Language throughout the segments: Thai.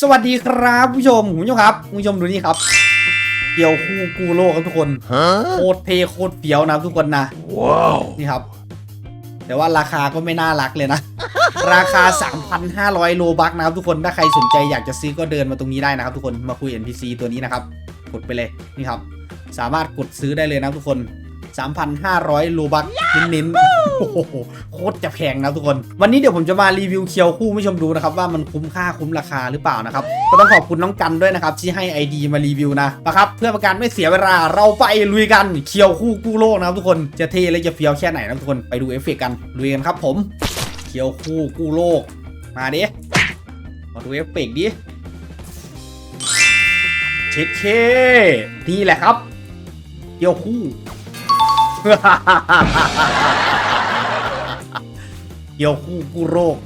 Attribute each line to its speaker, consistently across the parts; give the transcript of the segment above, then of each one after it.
Speaker 1: สวัสดีครับผู้ชมคุณผู้ชมครับคุณผู้ชมดูนี่ครับเกี่ยวคู่กู้โลกครับทุกคนโคตรเทโคตรเฟี้ยวนะครับทุกคนนะ
Speaker 2: ว้าว
Speaker 1: นี่ครับ แต่ว่าราคาก็ไม่น่ารักเลยนะ ราคา 3,500 โลบักนะครับทุกคนถ้าใครสนใจอยากจะซื้อก็เดินมาตรงนี้ได้นะครับ ทุกคนมาคุย NPC ตัวนี้นะครับ กดไปเลยนี่ครับ สามารถกดซื้อได้เลยนะครับทุกคน 3,500โลบักเน้นๆโอ้โหโคตรจะแพงนะทุกคน วันนี้เดี๋ยวผมจะมารีวิวเคียวคู่ผู้ชมดูนะครับ ว่ามันคุ้มค่าคุ้มราคาหรือเปล่านะครับ ก็ต้องขอบคุณน้องกันด้วยนะครับ ที่ให้ ID มารีวิวนะนะครับเพื่อประการไม่เสียเวลาเราไปลุยกันเคียวคู่กู้โลกนะครับทุกคนจะเท่และจะเฟี้ยวแค่ไหนนะครับทุกคนไปดูเอฟเฟกต์กันลุยกันครับผมเคียวคู่กู้โลกมาดิมาดูเอฟเฟกต์ดิเช็ดเคนี่แหละครับเคียวคู่ เกี่ยวคู่กู้โรค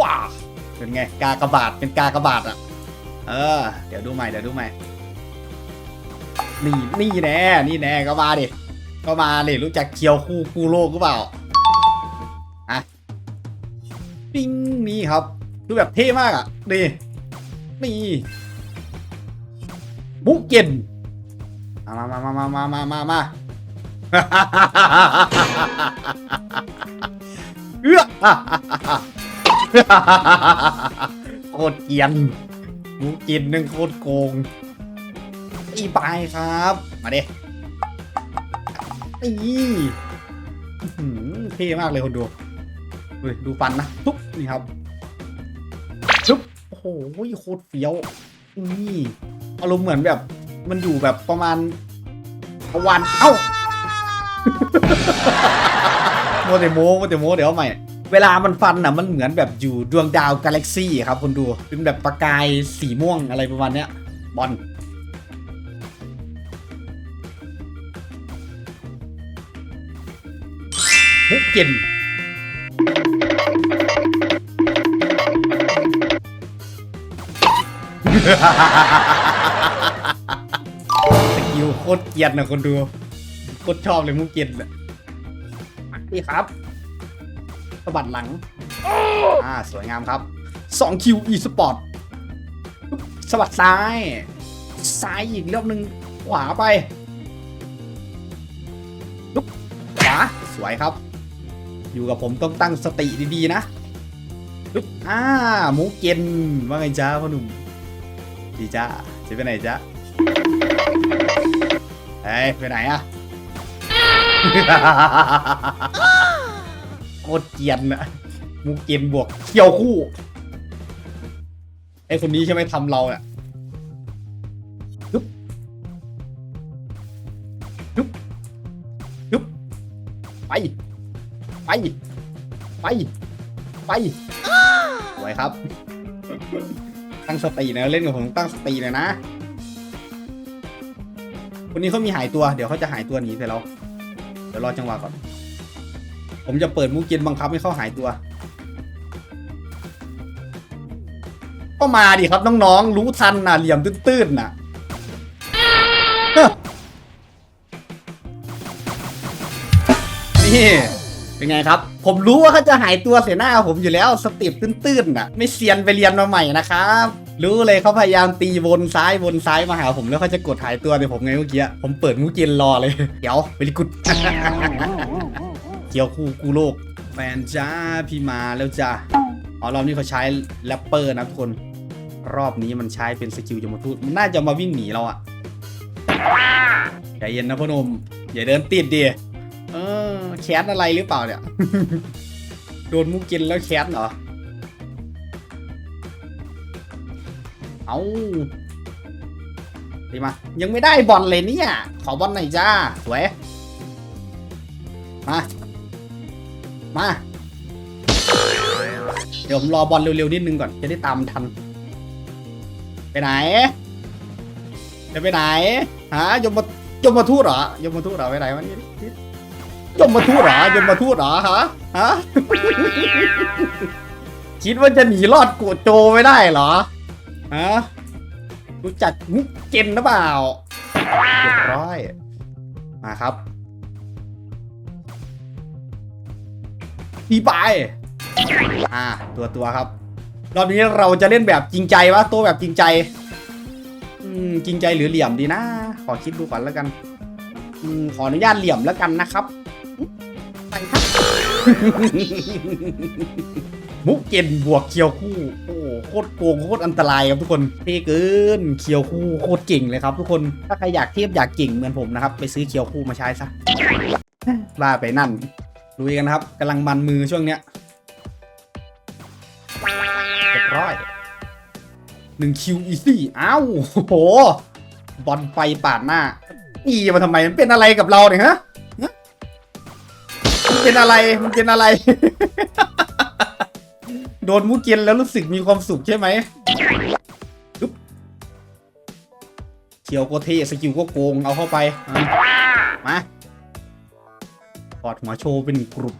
Speaker 1: ว้าเป็นไง กากระบาทเป็นกากระบาทอะ เออ เดี๋ยวดูใหม่เดี๋ยวดูใหม่ นี่นี่แน่นี่แน่ก็มาดิก็มาดิรู้จักเคียวคู่กู้โลกหรือเปล่าอะปิ้งนี่ครับดูแบบเท่มากอะนี่นี่บุกเกน มามามามามามามามามาเอื้อโคตรเกียนหมูกินนึ่งโคตรโกงอีบายครับ มาเด้อีเท่มากเลยคนดูดูฟันนะทุบนี่ครับทุบโอ้โหโคตรเฟี้ยวนี่อารมณ์เหมือนแบบ มันอยู่แบบประมาณวัน เอ้าโมเดโมโมเดโมเดี๋ยวใหม่ เวลามันฟันอะมันเหมือนแบบอยู่ดวงดาวกาแล็กซี่ครับคนดูเป็นแบบประกายสีม่วงอะไรประมาณเนี้ยบอลมุกเกนสกิลโคตรเกรียนนะคนดูโคตรชอบเลยมุกเกนอะนี่ครับสะบัดหลัง อ่า สวยงามครับ2คิว e sport สะบัดซ้าย ซ้ายอีกรอบหนึ่งขวาไปลุกขวา สวยครับ อยู่กับผมต้องตั้งสติดีๆนะลุกอ่าหมูเกนว่าไงจ้าพ่อหนุ่มดีจ้าจะไปไหนจ้า เฮ้ยไปไหนอะโคตรเกรียนอะมูเกนบวกเคียวคู่ไอคนนี้ใช่ไหมทำเราเนี่ยยุบยุบยุบไป ไป ไป ไปสวยครับ ตั้งสตินะเล่นกับผมตั้งสติเลยนะ คนนี้เขามีหายตัว เดี๋ยวเขาจะหายตัวหนีใส่เราเดี๋ยวรอจังหวะก่อน ผมจะเปิดมูเกนบังคับให้เขาหายตัว ก็มาดิครับน้องๆ รู้ทันนะเหลี่ยมตื้นๆนะเฮ้อนี่ เป็นไงครับ ผมรู้ว่าเขาจะหายตัวเสียหน้าผมอยู่แล้วสติปตื้นๆน่ะ ไม่เซียนไปเรียนมาใหม่นะครับ รู้เลยเขาพยายามตีวนซ้ายวนซ้ายมาหาผมแล้วเขาจะกดหายตัวในผมไงเมื่อกี้ผมเปิดมูเกนรอเลย เดี๋ยวไปริกุดเกี่ยวคู่กูโลกแฟนจ้าพี่มาแล้วจ้าอ๋อรอบนี้เขาใช้แรปเปอร์นะทุกคน รอบนี้มันใช้เป็นสกิลยมทูตมันน่าจะมาวิ่งหนีเราอะใจเย็นนะพ่อหนุ่มอย่าเดินติดดิ แคสอะไรหรือเปล่าเนี่ย โดนมุกกินแล้วแคสเหรอ เอาดีมา ยังไม่ได้บอลเลยเนี่ย ขอบอลหน่อยจ้าสวย มา มา เดี๋ยวผมรอบอลเร็วๆนิดนึงก่อน จะได้ตามทัน ไปไหน จะไปไหนฮะยมมายมมาทูตเหรอยมมาทูตเหรอ ไปไหนวะนี่ ยมมาทูตหรอยมมาทูตหรอฮะฮะคิดว่าจะหนีรอดกูโจไม่ได้เหรอฮะรู้จักมุกเกนหรือเปล่าเรียบร้อย มาครับดีไปอ่าตัวตัวครับ รอบนี้เราจะเล่นแบบจริงใจวะตัวแบบจริงใจ อืมจริงใจหรือเหลี่ยมดีนะ ขอคิดดูก่อนแล้วกัน อืมขออนุญาตเหลี่ยมแล้วกันนะครับ ครับ มุกเกนบวกเคียวคู่ โอ้โหโคตรโกงโคตรอันตรายครับทุกคนเท่เกินเคียวคู่โคตรเก่งเลยครับ ทุกคนถ้าใครอยากเทียบอยากเก่งเหมือนผมนะครับไปซื้อเคียวคู่มาใช้ซะบ้าไปนั่นลุยกันนะครับกำลังมันมือช่วงเนี้ยเรียบร้อยหนึ่งคิวอีซี่อ้าวโอ้โหบอลไฟปาดหน้าอีมาทำไมมันเป็นอะไรกับเราเนี่ยฮะ เป็นอะไร มันเป็นอะไร โดนมุกเกนแล้วรู้สึกมีความสุขใช่ไหมเขียวก็เทสกิลก็โกง เอาเข้าไปอะมาถอดหัวโชว์เป็นกลุ่ม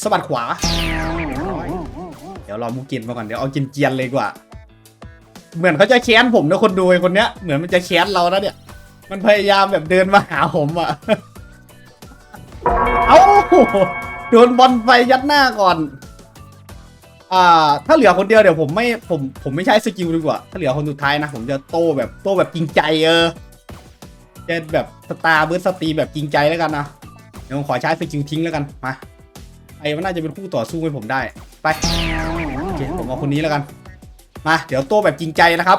Speaker 1: สะบัดขวา เดี๋ยวรอมุกเกนมาก่อน เดี๋ยวเอาเจียนๆเลยกว่า เหมือนเขาจะแค้นผมนะคนดูไอ้คนเนี้ย เหมือนมันจะแค้นเรานะเนี่ย มันพยายามแบบเดินมาหาผมอะเอ้าโดนบอลไฟยัดหน้าก่อน อ่า ถ้าเหลือคนเดียวเดี๋ยวผมไม่ผมผมไม่ใช้สกิลดีกว่า ถ้าเหลือคนสุดท้ายนะ ผมจะโต้แบบโต้แบบจริงใจเออจะแบบสตาร์เบิร์สตีแบบจริงใจแล้วกันนะ เดี๋ยวผมขอใช้สกิลทิ้งแล้วกัน มาไอ้มันน่าจะเป็นคู่ต่อสู้ให้ผมได้ ไปโอเคผมเอาคนนี้แล้วกัน มา เดี๋ยวโต้แบบจริงใจนะครับ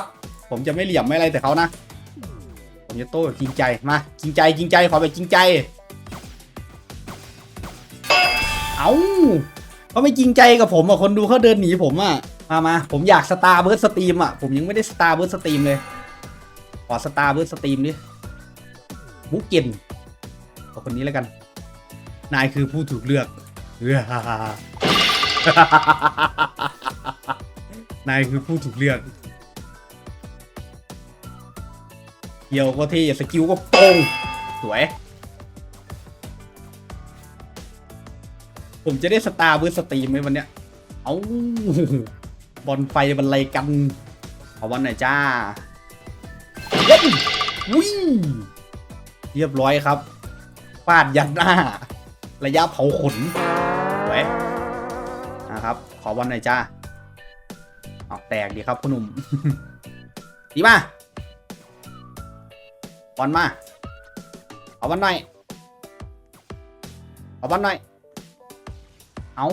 Speaker 1: ผมจะไม่เหลี่ยมไม่อะไรแต่เขานะ ผมจะโต้แบบจริงใจมาจริงใจจริงใจขอแบบจริงใจ เอาเขาไม่จริงใจกับผมอะคนดูเขาเดินหนีผมอะมามาผมอยากสตาร์เบิร์ดสตรีมอะผมยังไม่ได้สตาร์เบิร์ดสตรีมเลย ขอสตาร์เบิร์ดสตรีมดิมุกเกนเอคนนี้แล้วกัน นายคือผู้ถูกเลือกเือนายคือผู้ถูกเลือก เกี่ยวก็เที่สกิลก็โป้งสวย ผมจะได้สตาร์เบอร์สตรีมไหมวันเนี้ย เอาบอลไฟบรรลัยกัน เอาวันหน่อยจ้าวิ่งเรียบร้อยครับฟาดยัดหน้า ระยะเผาขนสวยนะครับ ขอบอลหน่อยจ้าเอาแตกดีครับพ่อหนุ่ม ดีมาบ อลมา เอาบอลหน่อย เอาบอลหน่อย เอา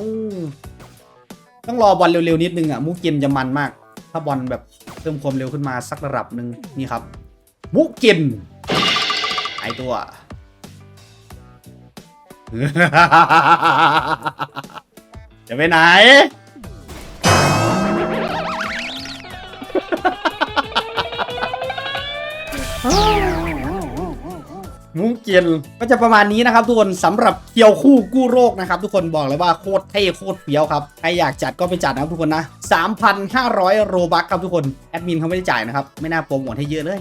Speaker 1: ต้องรอบอลเร็วๆนิดนึงอะมุกเกนจะมันมาก ถ้าบอลแบบเพิ่มความเร็วขึ้นมาสักระดับหนึ่งนี่ครับ มุกเกนหายตัวจะไปไหน มุ้งเกียนก็จะประมาณนี้นะครับทุกคนสำหรับเคียวคู่กู้โรคนะครับ ทุกคนบอกเลยว่าโคตรเท่โคตรเฟี้ยวครับใครอยากจัดก็ไปจัดนะครับทุกคนนะ 3,500 โรบัคครับทุกคน แอดมินเขาไม่ได้จ่ายนะครับ ไม่น่าโปรโมทให้เยอะเลย